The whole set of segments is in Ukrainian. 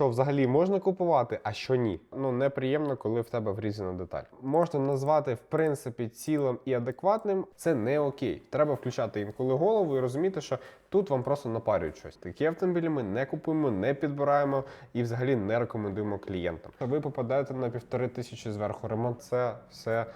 Що взагалі можна купувати, а що ні. Ну неприємно, коли в тебе врізана деталь. Можна назвати в принципі цілим і адекватним. Це не окей. Треба включати інколи голову і розуміти, що тут вам просто напарюють щось. Такі автомобілі ми не купуємо, не підбираємо і взагалі не рекомендуємо клієнтам. Ви попадаєте на півтори тисячі зверху ремонт. Це все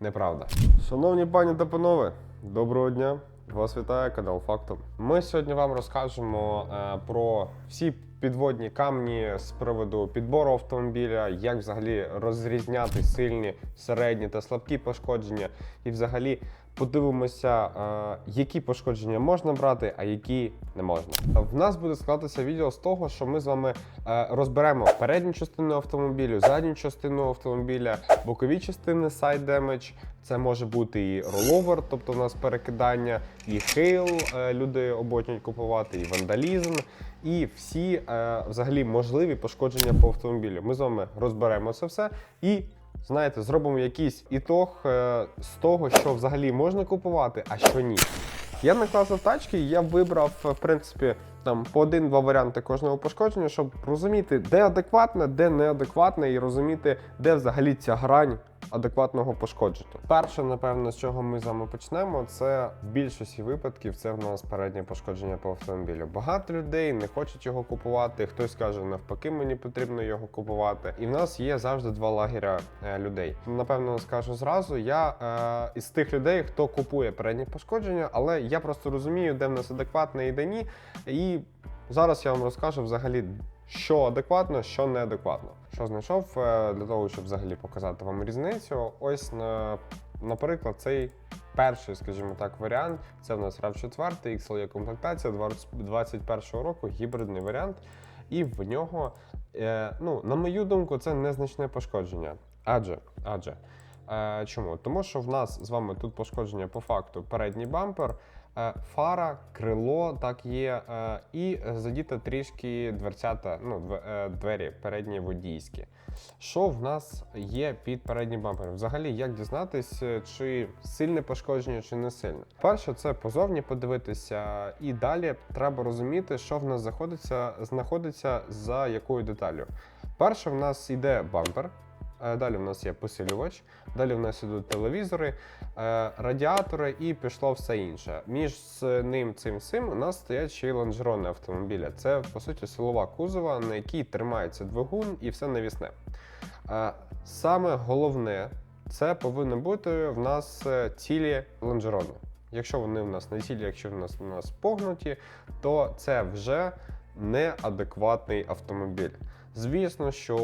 неправда. Шановні пані та панове, доброго дня! Вас вітає канал Фактом. Ми сьогодні вам розкажемо е, про всі підводні камні з приводу підбору автомобіля, як взагалі розрізняти сильні, середні та слабкі пошкодження, і взагалі подивимося, е, які пошкодження можна брати, а які не можна. В нас буде складатися відео з того, що ми з вами е, розберемо передню частину автомобілю, задню частину автомобіля, бокові частини side damage, це може бути і роловер, тобто у нас перекидання, і хейл е, люди обожнюють купувати, і вандалізм, і всі е, взагалі можливі пошкодження по автомобілю. Ми з вами розберемо це все і. Знаєте, зробимо якийсь ітог е, з того, що взагалі можна купувати, а що ні. Я накласив тачки, я вибрав, в принципі, там по один-два варіанти кожного пошкодження, щоб розуміти, де адекватне, де неадекватне, і розуміти, де взагалі ця грань адекватного пошкодження. Перше, напевно, з чого ми з вами почнемо, це в більшості випадків це в нас переднє пошкодження по автомобілю. Багато людей не хочуть його купувати. Хтось каже, навпаки, мені потрібно його купувати. І в нас є завжди два лагеря е, людей. Напевно, скажу зразу, я е, із тих людей, хто купує переднє пошкодження, але я просто розумію, де в нас адекватне і де ні. І зараз я вам розкажу взагалі. Що адекватно, що неадекватно. Що знайшов е, для того, щоб взагалі показати вам різницю. Ось на, наприклад, цей перший, скажімо так, варіант. Це в нас rav 4 XLE комплектація 2021 року, гібридний варіант. І в нього, е, ну, на мою думку, це незначне пошкодження. Адже, адже. Е, чому? Тому що в нас з вами тут пошкодження по факту передній бампер. Е, Фара, крило, так є, е, і задіта трішки дверцята, ну, е, двері передні водійські. Що в нас є під переднім бампером? Взагалі, як дізнатись, е, чи сильне пошкодження, чи не сильне? Перше, це позовні подивитися, і далі треба розуміти, що в нас знаходиться, знаходиться за якою деталлю. Перше, в нас йде бампер. Е, Далі в нас є посилювач, далі в нас ідуть телевізори, е, радіатори і пішло все інше. Між ним цим всім у нас стоять ще й лонжерони автомобіля. Це по суті силова кузова, на якій тримається двигун і все навісне. Е, Саме головне, це повинні бути в нас цілі лонжерони. Якщо вони в нас не цілі, якщо в нас у нас погнуті, то це вже неадекватний автомобіль. Звісно, що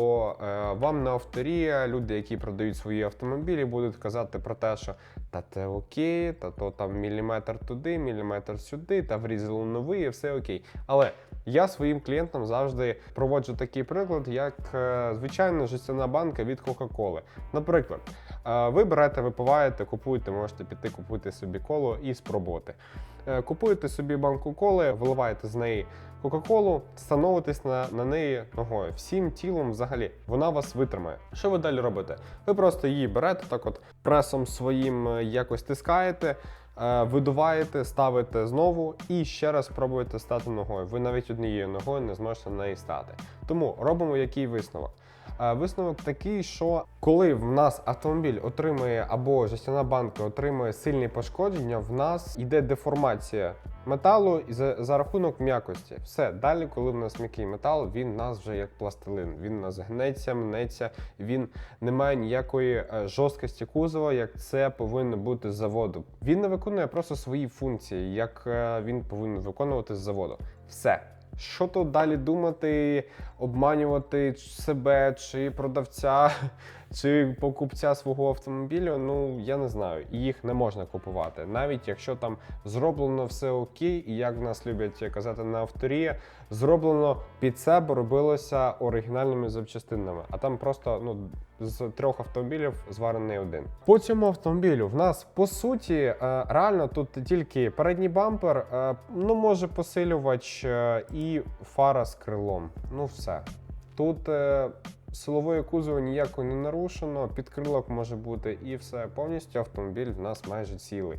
е, вам на авторія люди, які продають свої автомобілі, будуть казати про те, що та те окей, та то там міліметр туди, міліметр сюди, та врізали новий, і все окей. Але я своїм клієнтам завжди проводжу такий приклад, як е, звичайна жестяна банка від Кока-Коли. Наприклад, е, ви берете, випиваєте, купуєте, можете піти купити собі коло і спробувати. Е, Купуєте собі банку коли, виливаєте з неї Кока-Колу, становитесь на, на неї ногою. Всім тілом взагалі вона вас витримає. Що ви далі робите? Ви просто її берете, так от пресом своїм е, якось тискаєте. е, Видуваєте, ставите знову і ще раз пробуєте стати ногою. Ви навіть однією ногою не зможете на неї стати. Тому робимо який висновок. Висновок такий, що коли в нас автомобіль отримує або жестяна банка отримує сильні пошкодження, в нас йде деформація металу і за, за рахунок м'якості. Все далі, коли в нас м'який метал, він в нас вже як пластилин. Він в нас гнеться, мнеться, він не має ніякої е, жорсткості кузова, як це повинно бути з заводу. Він не виконує просто свої функції, як е, він повинен виконувати з заводу. Все. Що то далі думати, обманювати себе чи продавця, чи покупця свого автомобіля? Ну я не знаю. Їх не можна купувати, навіть якщо там зроблено все окей, і як в нас люблять казати на авторі, зроблено під себе, робилося оригінальними запчастинами, а там просто ну з трьох автомобілів зварений один. По цьому автомобілю в нас по суті е, реально тут тільки передній бампер, е, ну може посилювач е, і фара з крилом. Ну все. Тут силової кузова ніякої не нарушено, підкрилок може бути і все. Повністю автомобіль в нас майже цілий.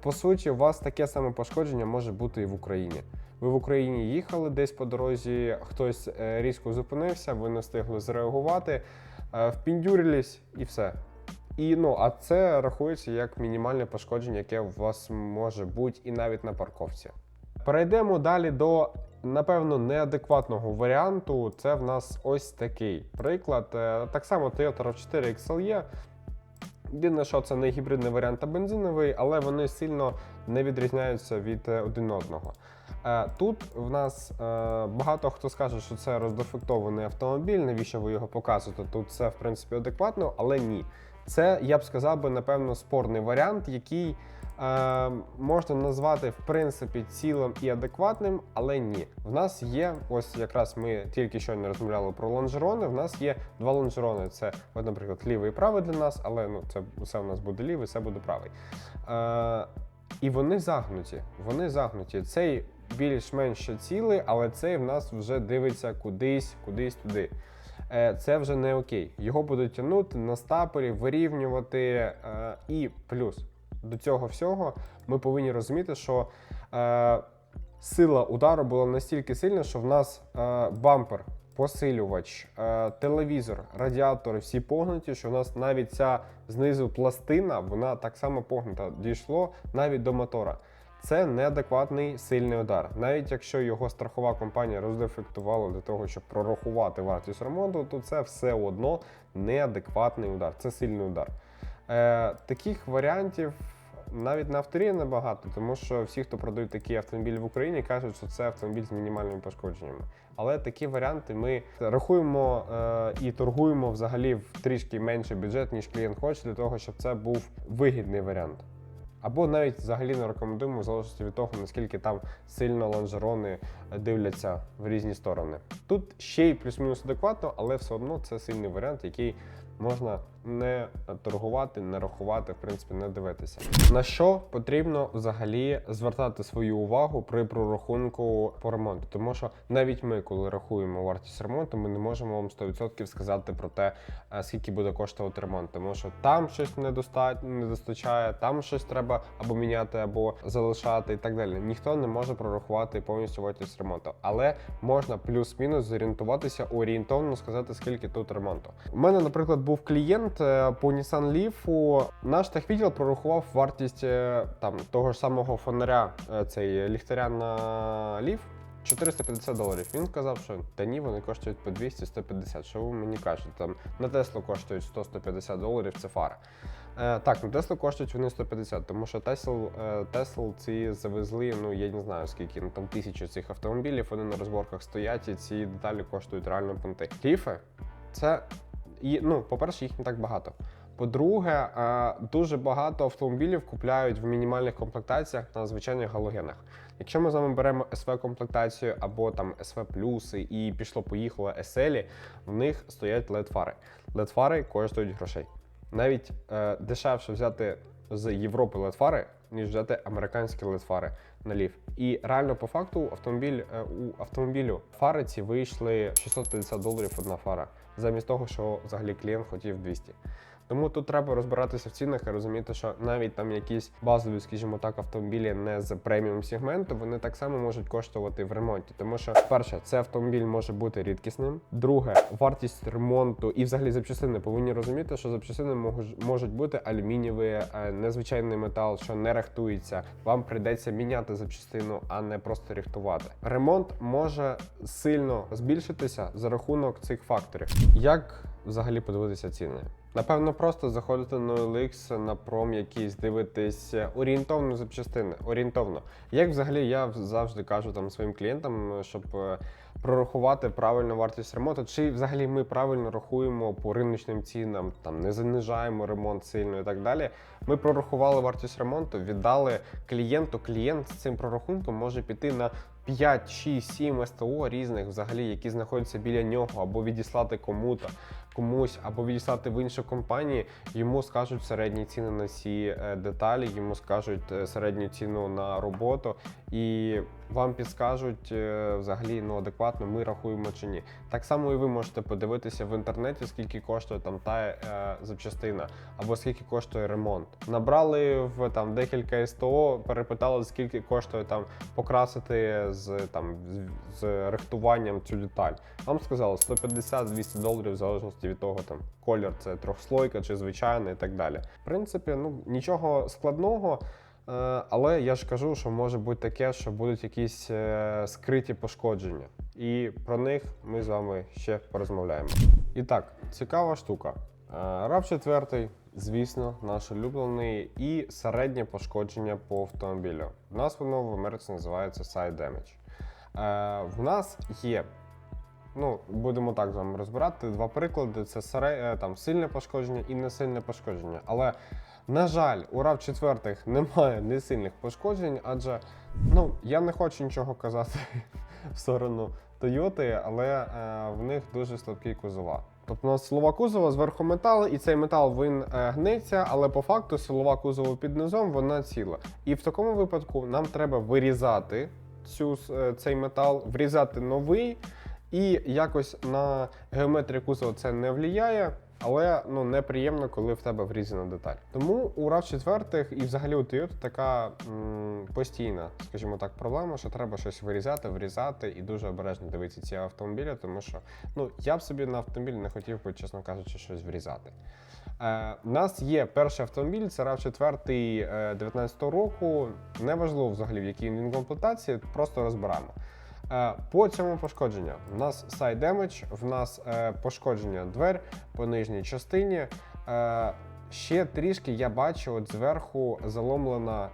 По суті, у вас таке саме пошкодження може бути і в Україні. ви в Україні їхали десь по дорозі, хтось е, різко зупинився, ви не встигли зреагувати, е, впіндюрились і все. І ну, а це рахується як мінімальне пошкодження, яке у вас може бути і навіть на парковці. Перейдемо далі до, напевно, неадекватного варіанту. Це в нас ось такий приклад. Е, Так само Toyota RAV4 XLE. Єдине, що це не гібридний варіант, а бензиновий, але вони сильно не відрізняються від е, один одного. Е, Тут в нас багато хто скаже, що це роздефектований автомобіль, навіщо ви його показуєте? Тут це в принципі адекватно, але ні. Це, я б сказав би, напевно, спорний варіант, який можна назвати в принципі цілим і адекватним, але ні. В нас є, ось якраз ми тільки що не розмовляли про лонжерони. В нас є два лонжерони. Це, наприклад, лівий і правий для нас, але ну це все у нас буде лівий, це буде правий. Е, і вони загнуті. Вони загнуті. Цей більш-менш цілий, але цей в нас вже дивиться кудись, кудись туди. Е, Це вже не окей. Його будуть тягнути на стапелі, вирівнювати. е, І плюс до цього всього ми повинні розуміти, що е, сила удару була настільки сильна, що в нас е, бампер, посилювач, е, телевізор, радіатори всі погнуті, що в нас навіть ця знизу пластина, вона так само погнута. Дійшло навіть до мотора. Це неадекватний сильний удар. Навіть якщо його страхова компанія роздефектувала для того, щоб прорахувати вартість ремонту, то це все одно неадекватний удар. Це сильний удар. Е, таких варіантів навіть на авторі небагато, тому що всі, хто продають такі автомобілі в Україні, кажуть, що це автомобіль з мінімальними пошкодженнями. Але такі варіанти ми рахуємо е, і торгуємо взагалі в трішки менший бюджет, ніж клієнт хоче, для того, щоб це був вигідний варіант. Або навіть взагалі не рекомендуємо, в залежності від того, наскільки там сильно лонжерони дивляться в різні сторони. Тут ще й плюс-мінус адекватно, але все одно це сильний варіант, який можна не торгувати, не рахувати, в принципі, не дивитися. На що потрібно взагалі звертати свою увагу при прорахунку по ремонту? Тому що навіть ми, коли рахуємо вартість ремонту, ми не можемо вам 100% сказати про те, е, скільки буде коштувати ремонт, тому що там щось недостатньо не достачає, там щось треба або міняти, або залишати, і так далі. Ніхто не може прорахувати повністю вартість ремонту, але можна плюс-мінус зорієнтуватися, орієнтовно сказати, скільки тут ремонту. У мене, наприклад, був клієнт е, по Nissan Leaf. Наш техвідділ прорахував вартість е, там того ж самого фонаря, е, цей ліхтаря на Leaf 450 доларів. Він сказав, що та ні, вони коштують по 200-150. Що ви мені кажете? Там на Теслу коштують 100-150 доларів. Це фара. Е, так, на Теслу коштують вони 150, тому що Тесл, ці завезли, ну я не знаю скільки, ну там тисячу цих автомобілів, вони на розборках стоять, і ці деталі коштують реально понти. Ліфи це і ну, по-перше, їх не так багато. По-друге, е, дуже багато автомобілів купляють в мінімальних комплектаціях на звичайних галогенах. Якщо ми з вами беремо СВ комплектацію або там СВ плюси і пішло-поїхало SL, в них стоять led фари led фари коштують грошей. Навіть е, дешевше взяти з Європи led фари ніж взяти американські led фари на лів. І реально по факту автомобіль е, у автомобілю фари ці вийшли 650 доларів одна фара, замість того, що взагалі клієнт хотів 200. Тому тут треба розбиратися в цінах і розуміти, що навіть там якісь базові, скажімо так, автомобілі не з преміум сегменту, вони так само можуть коштувати в ремонті. Тому що, перше, це автомобіль може бути рідкісним. Друге, вартість ремонту і взагалі запчастини повинні розуміти, що запчастини можуть, бути алюмінієві, е, незвичайний метал, що не рихтується. Вам прийдеться міняти запчастину, а не просто рихтувати. Ремонт може сильно збільшитися за рахунок цих факторів. Як взагалі подивитися ціни? Напевно, просто заходити на OLX, на пром якийсь, дивитись е, орієнтовно запчастини. Орієнтовно. Як взагалі я завжди кажу там своїм клієнтам, щоб е, прорахувати правильну вартість ремонту, чи взагалі ми правильно рахуємо по риночним цінам, там не занижаємо ремонт сильно і так далі. Ми прорахували вартість ремонту, віддали клієнту. Клієнт з цим прорахунком може піти на 5, 6, 7 СТО різних, взагалі, які знаходяться біля нього, або відіслати кому-то, комусь, або відіслати в іншу компанії. Йому скажуть середні ціни на ці е, деталі, йому скажуть е, середню ціну на роботу, і вам підскажуть е, взагалі ну, адекватно, ми рахуємо чи ні. Так само і ви можете подивитися в інтернеті, скільки коштує там та е, запчастина, або скільки коштує ремонт. Набрали в там декілька СТО, перепитали, скільки коштує там покрасити з там з, рихтуванням цю деталь. Вам сказали 150-200 доларів в залежності від того, там колір це трьохслойка чи звичайна і так далі. В принципі, ну нічого складного. Е, Але я ж кажу, що може бути таке, що будуть якісь е, скриті пошкодження, і про них ми з вами ще порозмовляємо. І так, цікава штука. рав 4 звісно, наш улюблений, і середнє пошкодження по автомобілю. У нас воно в Америці називається side damage. Е, В нас є. Ну, будемо так з вами розбирати два приклади: це е, там сильне пошкодження і несильне пошкодження. Але на жаль, у rav 4 немає несильних пошкоджень, адже ну, я не хочу нічого казати в сторону Toyota, але е, в них дуже слабкі кузова. Тобто у нас силова кузова зверху метал, і цей метал він е, гнеться, але по факту силова кузова під низом вона ціла. І в такому випадку нам треба вирізати цю, е, цей метал, врізати новий, і якось на геометрію кузова це не впливає. Але ну неприємно, коли в тебе врізана деталь. Тому у rav 4 і взагалі у Toyota така м, постійна, скажімо так, проблема, що треба щось вирізати, врізати і дуже обережно дивитися ці автомобілі, тому що ну я б собі на автомобілі не хотів би, чесно кажучи, щось врізати. Е, У нас є перший автомобіль, це rav 4 19 року. Неважливо взагалі, в якій він комплектації, просто розбираємо. Е, По цьому пошкодження в нас side damage, в нас е, пошкодження двер по нижній частині. Е, Ще трішки я бачу, от зверху заломлена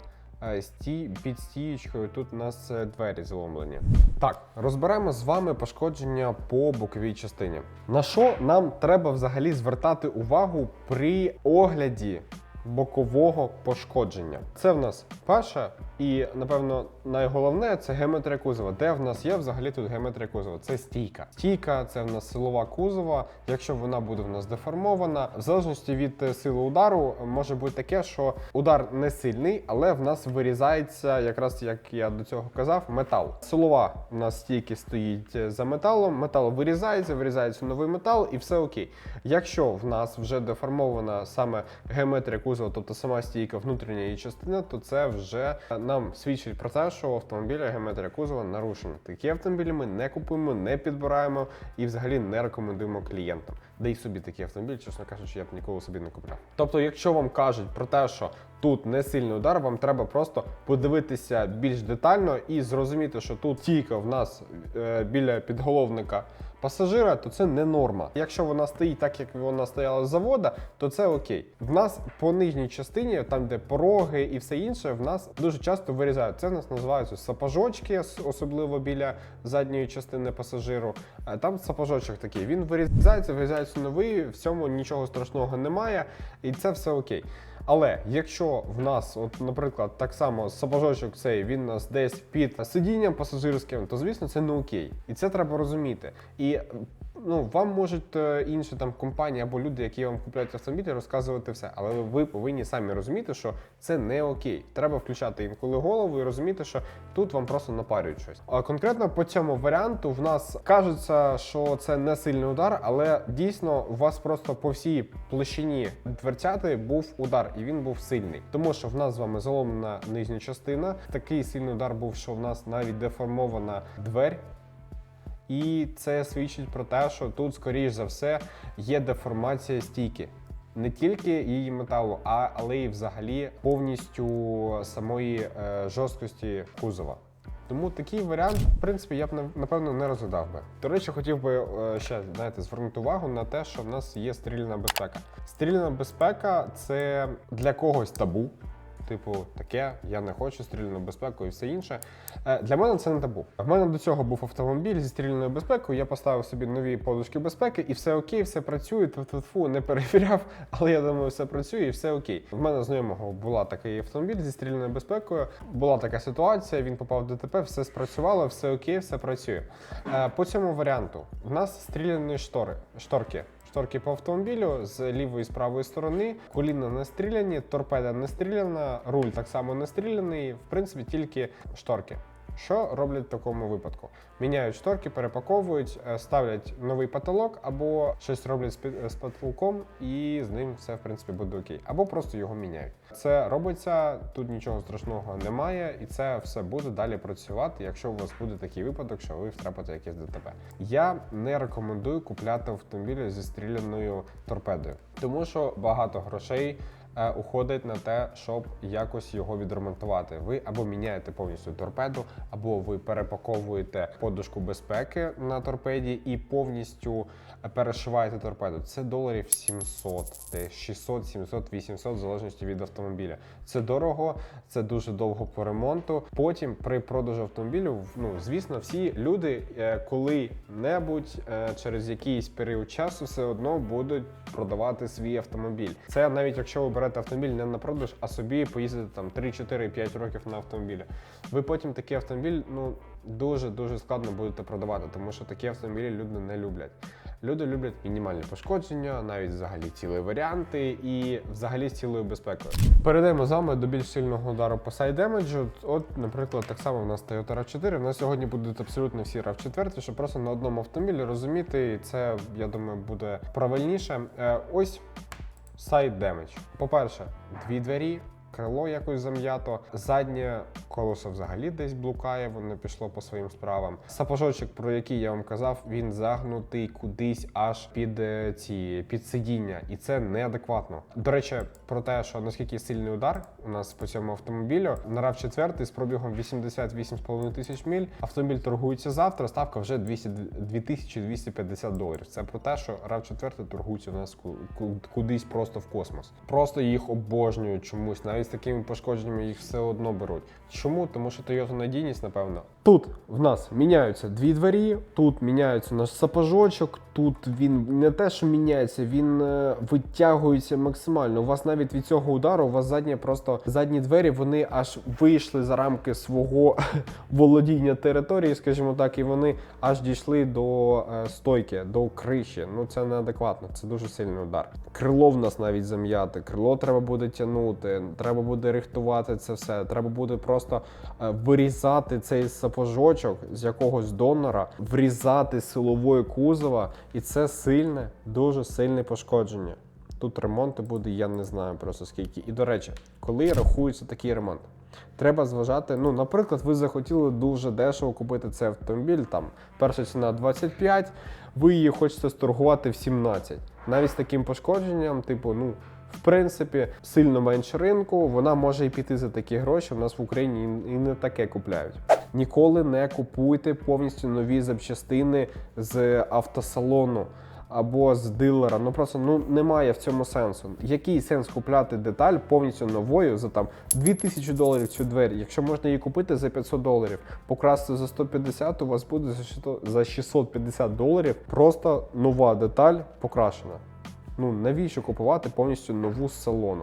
стій, під стієчкою. Тут у нас двері заломлені. Так, розберемо з вами пошкодження по боковій частині. На що нам треба взагалі звертати увагу при огляді бокового пошкодження? Це в нас перше і, напевно, найголовне це геометрія кузова. Де в нас є взагалі тут геометрія кузова? Це стійка. Стійка це в нас силова кузова. Якщо вона буде в нас деформована, в залежності від е, сили удару, може бути таке, що удар не сильний, але в нас вирізається, якраз як я до цього казав, метал. Силова в нас стійки стоїть е, за металом, метал вирізається, вирізається новий метал, і все окей. Якщо в нас вже деформована саме геометрія кузова, тобто сама стійка внутрішня її частина, то це вже нам свідчить про те, що у автомобіля геометрія кузова нарушена. Такі автомобілі ми не купуємо, не підбираємо і взагалі не рекомендуємо клієнтам. Де й собі такі автомобілі, чесно кажучи, я б ніколи собі не купляв. Тобто, якщо вам кажуть про те, що тут не сильний удар, вам треба просто подивитися більш детально і зрозуміти, що тут тільки в нас е, біля підголовника пасажира, то це не норма. Якщо вона стоїть так, як вона стояла з завода, то це окей. В нас по нижній частині, там де пороги і все інше, в нас дуже часто вирізають. Це в нас називаються сапожочки, особливо біля задньої частини пасажиру. Е, Там сапожочок такий. Він вирізається, вирізається новий, в цьому нічого страшного немає, і це все окей. Але якщо в нас, от, наприклад, так само сапожочок цей він нас десь під сидінням пасажирським, то звісно це не окей. І це треба розуміти. І ну, вам можуть е, інші там компанії або люди, які вам купляють автомобілі, розказувати все. Але ви повинні самі розуміти, що це не окей. Треба включати інколи голову і розуміти, що тут вам просто напарюють щось. А конкретно по цьому варіанту в нас кажеться, що це не сильний удар, але дійсно у вас просто по всій площині дверцяти був удар, і він був сильний. Тому що в нас з вами заломлена нижня частина. Такий сильний удар був, що в нас навіть деформована дверь. І це свідчить про те, що тут, скоріш за все, є деформація стійки. Не тільки її металу, а але й взагалі повністю самої е, жорсткості кузова. Тому такий варіант, в принципі, я б напевно не розглядав би. До речі, хотів би е, ще знаєте, звернути увагу на те, що в нас є стрільна безпека. Стрільна безпека це для когось табу. Типу, таке, я не хочу стрільну безпеку і все інше. Е, Для мене це не табу. В мене до цього був автомобіль зі стрільною безпекою. Я поставив собі нові подушки безпеки, і все окей, все працює. Тьфу-тьфу, не перевіряв, але я думаю, все працює і все окей. В мене знайомого була такий автомобіль зі стрільною безпекою. Була така ситуація. Він попав в ДТП, все спрацювало, все окей, все працює. Е, По цьому варіанту в нас стріляні штори, шторки. Шторки по автомобілю з лівої і з правої сторони, коліна не стріляні, торпеда не стріляна, руль так само не стріляний. В принципі, тільки шторки. Що роблять в такому випадку? Міняють шторки, перепаковують, е, ставлять новий потолок, або щось роблять з під- потолком, і з ним все в принципі буде окей. Або просто його міняють. Це робиться, тут нічого страшного немає, і це все буде далі працювати, якщо у вас буде такий випадок, що ви втрапите якесь ДТП. Я не рекомендую купляти автомобілі зі стріляною торпедою, тому що багато грошей е, уходить на те, щоб якось його відремонтувати. Ви або міняєте повністю торпеду, або ви перепаковуєте подушку безпеки на торпеді і повністю е, перешиваєте торпеду. Це доларів 700, 600, 700, 800, в залежності від автомобіля. Це дорого, це дуже довго по ремонту. Потім при продажу автомобілю, ну звісно, всі люди е, коли-небудь е, через якийсь період часу все одно будуть продавати свій автомобіль. Це навіть якщо ви берете автомобіль не на продаж, а собі поїздите там 3, 4, 5 років на автомобілі. Ви потім такий автомобіль ну дуже дуже складно будете продавати, тому що такі автомобілі люди не люблять. Люди люблять мінімальні пошкодження, навіть взагалі цілі варіанти і взагалі з цілою безпекою. Перейдемо з вами до більш сильного удару по сайдемеджу. От, наприклад, так само в нас Toyota RAV4. В нас сьогодні будуть абсолютно всі RAV4, щоб просто на одному автомобілі розуміти, і це я думаю буде правильніше. Е, ось сайт демедж. По-перше, дві двері. Крило якось зам'ято, заднє колесо взагалі десь блукає, воно пішло по своїм справам. Сапожочок, про який я вам казав, він загнутий кудись аж під е, ці під сидіння, і це неадекватно. До речі, про те, що наскільки сильний удар у нас по цьому автомобілю, на rav 4 з пробігом 88,5 тисяч миль. Автомобіль торгується завтра. Ставка вже 200, 2250 доларів. Це про те, що rav 4 торгується у нас ку- ку- кудись просто в космос. Просто їх обожнюють чомусь. Навіть з такими пошкодженнями їх все одно беруть. Чому? Тому що Toyota надійність, напевно. Тут в нас міняються дві двері, тут міняється наш сапожочок, тут він не те, що міняється, він е, витягується максимально. У вас навіть від цього удару, у вас задні просто задні двері, вони аж вийшли за рамки свого володіння території, скажімо так, і вони аж дійшли до е, стойки, до криші. Ну це неадекватно, це дуже сильний удар. Крило в нас навіть зам'яте, крило треба буде тягнути, треба буде рихтувати це все. Треба буде просто е, вирізати цей сапожочок з якогось донора, врізати силовою кузова, і це сильне, дуже сильне пошкодження. Тут ремонту буде, я не знаю просто скільки. І до речі, коли рахується такий ремонт, треба зважати. Ну, наприклад, ви захотіли дуже дешево купити цей автомобіль. Там перша ціна 25, ви її хочете сторгувати в 17. Навіть з таким пошкодженням, типу, ну. В принципі, сильно менше ринку, вона може і піти за такі гроші. У нас в Україні і не таке купляють. Ніколи не купуйте повністю нові запчастини з автосалону або з дилера. Ну просто ну немає в цьому сенсу. Який сенс купляти деталь повністю новою за там 2000 доларів цю двері, якщо можна її купити за 500 доларів, покрасти за 150, у вас буде за 600 за 650 доларів просто нова деталь покрашена. Ну навіщо купувати повністю нову з салону?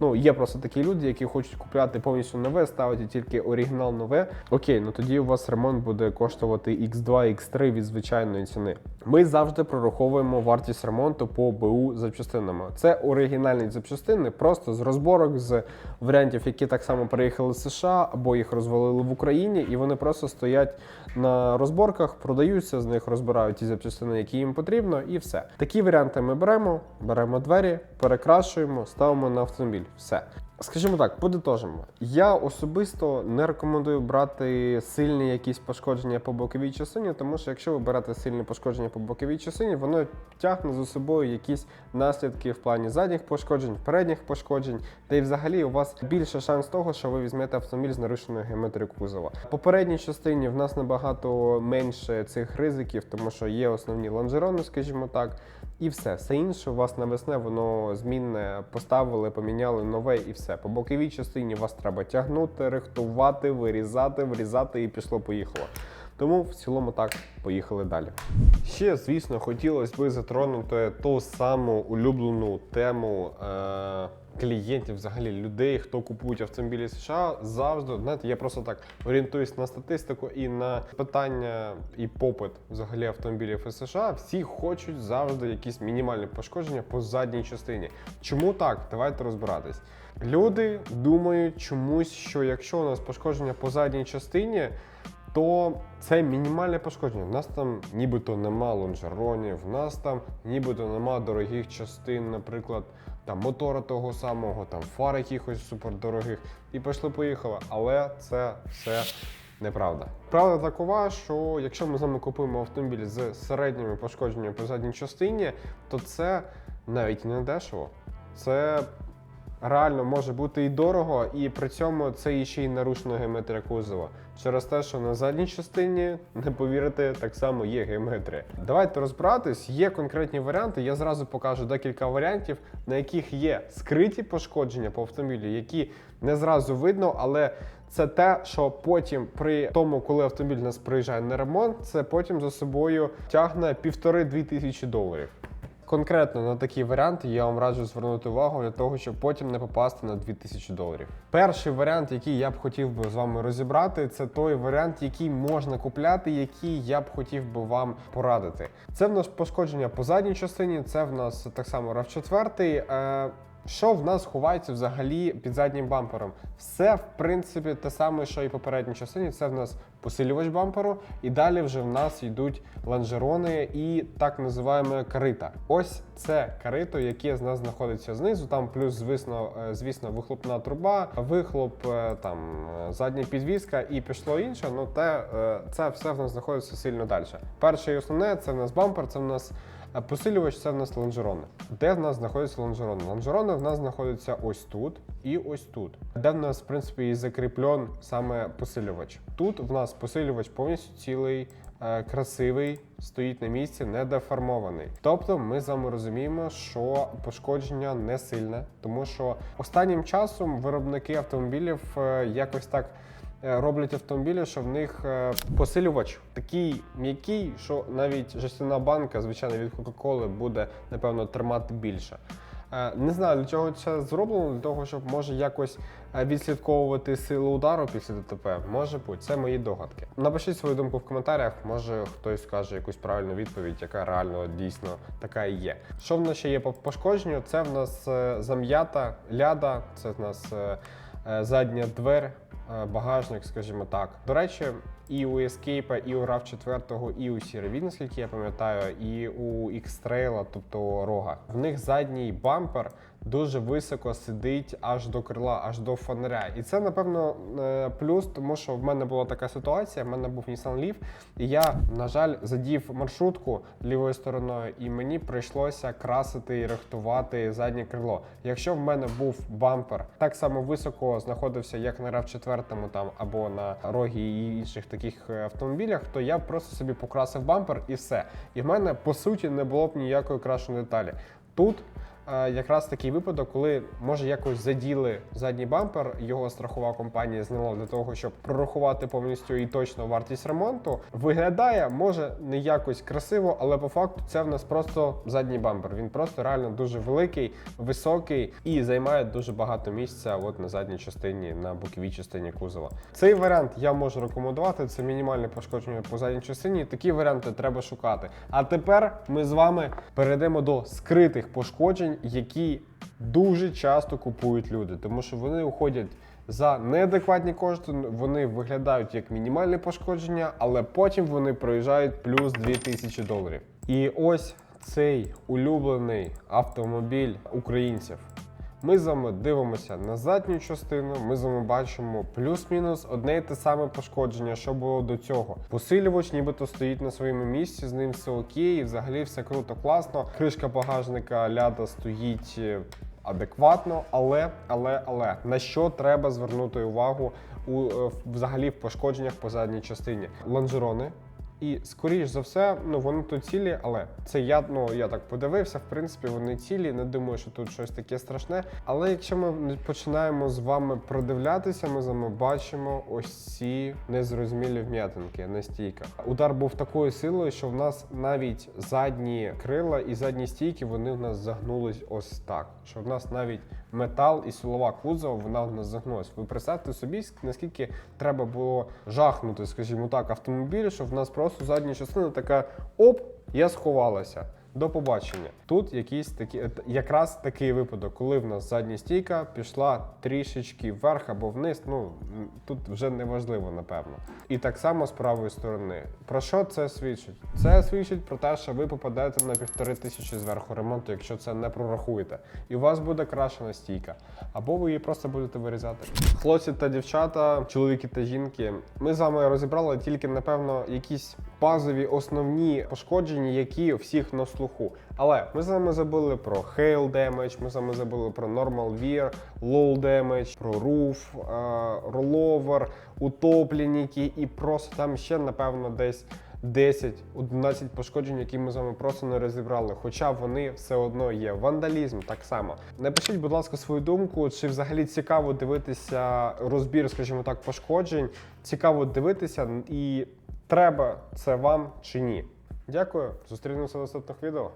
Ну, є просто такі люди, які хочуть купляти повністю нове, ставити тільки оригінал нове. Окей, ну тоді у вас ремонт буде коштувати X2, X3 від звичайної ціни. Ми завжди прораховуємо вартість ремонту по БУ запчастинами. Це оригінальні запчастини, просто з розборок з варіантів, які так само приїхали з США або їх розвалили в Україні, і вони просто стоять на розборках, продаються, з них розбирають ті запчастини, які їм потрібно, і все. Такі варіанти ми беремо, беремо двері, перекрашуємо, ставимо на автомобіль. Все. Скажімо так, подитожимо. Я особисто не рекомендую брати сильні якісь пошкодження по боковій частині, тому що якщо ви берете сильні пошкодження по боковій частині, воно тягне за собою якісь наслідки в плані задніх пошкоджень, передніх пошкоджень, та й взагалі у вас більше шанс того, що ви візьмете автомобіль з нарушеною геометрією кузова. По передній частині в нас набагато менше цих ризиків, тому що є основні лонжерони, скажімо так. І все, все інше у вас навесне воно змінне, поставили, поміняли нове і все. По боковій частині вас треба тягнути, рихтувати, вирізати, врізати і пішло-поїхало. Тому в цілому так поїхали далі. Ще, звісно, хотілося би затронути ту саму улюблену тему. Е- Клієнтів, взагалі людей, хто купують автомобілі США, завжди знаєте, я просто так орієнтуюсь на статистику і на питання і попит взагалі автомобілів із США. Всі хочуть завжди якісь мінімальні пошкодження по задній частині. Чому так? Давайте розбиратись. Люди думають чомусь, що якщо у нас пошкодження по задній частині, то це мінімальне пошкодження. В нас там нібито нема лонжеронів, в нас там нібито нема дорогих частин, наприклад, там мотора того самого, там фар якихось супердорогих. І пішли-поїхали. Але це все неправда. Правда такова, що якщо ми з вами купуємо автомобіль з середніми пошкодженнями по задній частині, то це навіть не дешево. Це реально може бути і дорого, і при цьому це ще й нарушена геометрія кузова. Через те, що на задній частині, не повірите, так само є геометрія. Давайте розбиратись. Є конкретні варіанти. Я зразу покажу декілька варіантів, на яких є скриті пошкодження по автомобілю, які не зразу видно, але це те, що потім, при тому, коли автомобіль нас приїжджає на ремонт, це потім за собою тягне півтори-дві тисячі доларів. Конкретно на такі варіанти я вам раджу звернути увагу для того, щоб потім не попасти на 2000 доларів. Перший варіант, який я б хотів би з вами розібрати, це той варіант, який можна купляти, який я б хотів би вам порадити. Це в нас пошкодження по задній частині, це в нас так само RAV4. Е, що в нас ховається взагалі під заднім бампером? Все, в принципі, те саме, що і в попередній частині. Це в нас посилювач бамперу, і далі вже в нас йдуть лонжерони і так називаємо карита. Ось це карито, яке з нас знаходиться знизу. Там плюс, звісно, е, звісно, вихлопна труба, вихлоп, е, там е, задня підвіска і пішло інше. Ну те це все в нас знаходиться сильно далі. Перше і основне це в нас бампер, це в нас. А посилювач це в нас лонжерони. Де в нас знаходяться лонжерони? Лонжерони в нас знаходяться ось тут і ось тут. Де в нас, в принципі, і закріплен саме посилювач. Тут в нас посилювач повністю цілий, е, красивий, стоїть на місці, не деформований. Тобто ми з вами розуміємо, що пошкодження не сильне, тому що останнім часом виробники автомобілів е, якось так. Е, Роблять автомобілі, що в них е, посилювач такий м'який, що навіть жестяна банка, звичайно, від Кока-Коли буде, напевно, тримати більше. Е, Не знаю, для чого це зроблено, для того, щоб може якось відслідковувати силу удару після ДТП. Може бути, це мої догадки. Напишіть свою думку в коментарях, може хтось скаже якусь правильну відповідь, яка реально дійсно така і є. Що в нас ще є по пошкодженню? Це в нас зам'ята ляда, це в нас задня двер, е, багажник, скажімо так. До речі, і у Escape, і у RAV4, і у CR-V, наскільки я пам'ятаю, і у X-Trail, тобто рога. В них задній бампер дуже високо сидить аж до крила, аж до фонаря. І це, напевно, е, плюс, тому що в мене була така ситуація. В мене був Nissan Leaf, і я, на жаль, задів маршрутку лівою стороною, і мені прийшлося красити і рихтувати заднє крило. Якщо в мене був бампер так само високо знаходився, як на RAV4 там або на рогі і інших таких е, автомобілях, то я просто собі покрасив бампер і все. І в мене по суті не було б ніякої крашеної деталі. Тут якраз такий випадок, коли може якось заділи задній бампер, його страхова компанія зняла для того, щоб прорахувати повністю і точно вартість ремонту. Виглядає може не якось красиво, але по факту це в нас просто задній бампер. Він просто реально дуже великий, високий і займає дуже багато місця. От на задній частині, на боковій частині кузова. Цей варіант я можу рекомендувати. Це мінімальне пошкодження по задній частині. Такі варіанти треба шукати. А тепер ми з вами перейдемо до скритих пошкоджень, які дуже часто купують люди, тому що вони уходять. За неадекватні кошти вони виглядають як мінімальне пошкодження, але потім вони проїжджають плюс 2000 доларів. І ось цей улюблений автомобіль українців. Ми з вами дивимося на задню частину. Ми з вами бачимо плюс-мінус одне і те саме пошкодження, що було до цього. Посилювач, нібито стоїть на своєму місці, з ним все окей, і взагалі все круто, класно. Кришка багажника ляда стоїть. е, Адекватно, але, але, але на що треба звернути увагу у е, взагалі в пошкодженнях по задній частині? Лонжерони, і скоріш за все, ну вони тут цілі, але це я ну я так подивився. В принципі, вони цілі. Не думаю, що тут щось таке страшне. Але якщо ми починаємо з вами продивлятися, ми з вами бачимо ось ці незрозумілі вм'ятинки на стійках. Удар був такою силою, що в нас навіть задні крила і задні стійки вони в нас загнулись ось так. Що в нас навіть метал і силова кузова вона в загнулась. Ви представте собі, наскільки треба було жахнути, скажімо так, автомобіль, щоб в нас просто задня частина така оп, я сховалася. До побачення. Тут якийсь такі, е, якраз такий випадок, коли в нас задня стійка пішла трішечки вверх або вниз. Ну тут вже неважливо, напевно. І так само з правої сторони. Про що це свідчить? Це свідчить про те, що ви попадете на півтори тисячі зверху ремонту, якщо це не прорахуєте. І у вас буде крашена стійка, або ви її просто будете вирізати. Хлопці та дівчата, чоловіки та жінки. Ми з вами розібрали тільки, напевно, якісь базові основні пошкодження, які всіх на слуху. Але ми з вами забули про hail damage, ми з вами забули про normal wear, low damage, про roof, е, rollover, утопленники і просто там ще, напевно, десь 10-11 пошкоджень, які ми з вами просто не розібрали, хоча вони все одно є. Вандалізм так само. Напишіть, будь ласка, свою думку, чи взагалі цікаво дивитися розбір, скажімо так, пошкоджень. Цікаво дивитися, і треба це вам чи ні. Дякую, зустрінемося в наступних відео.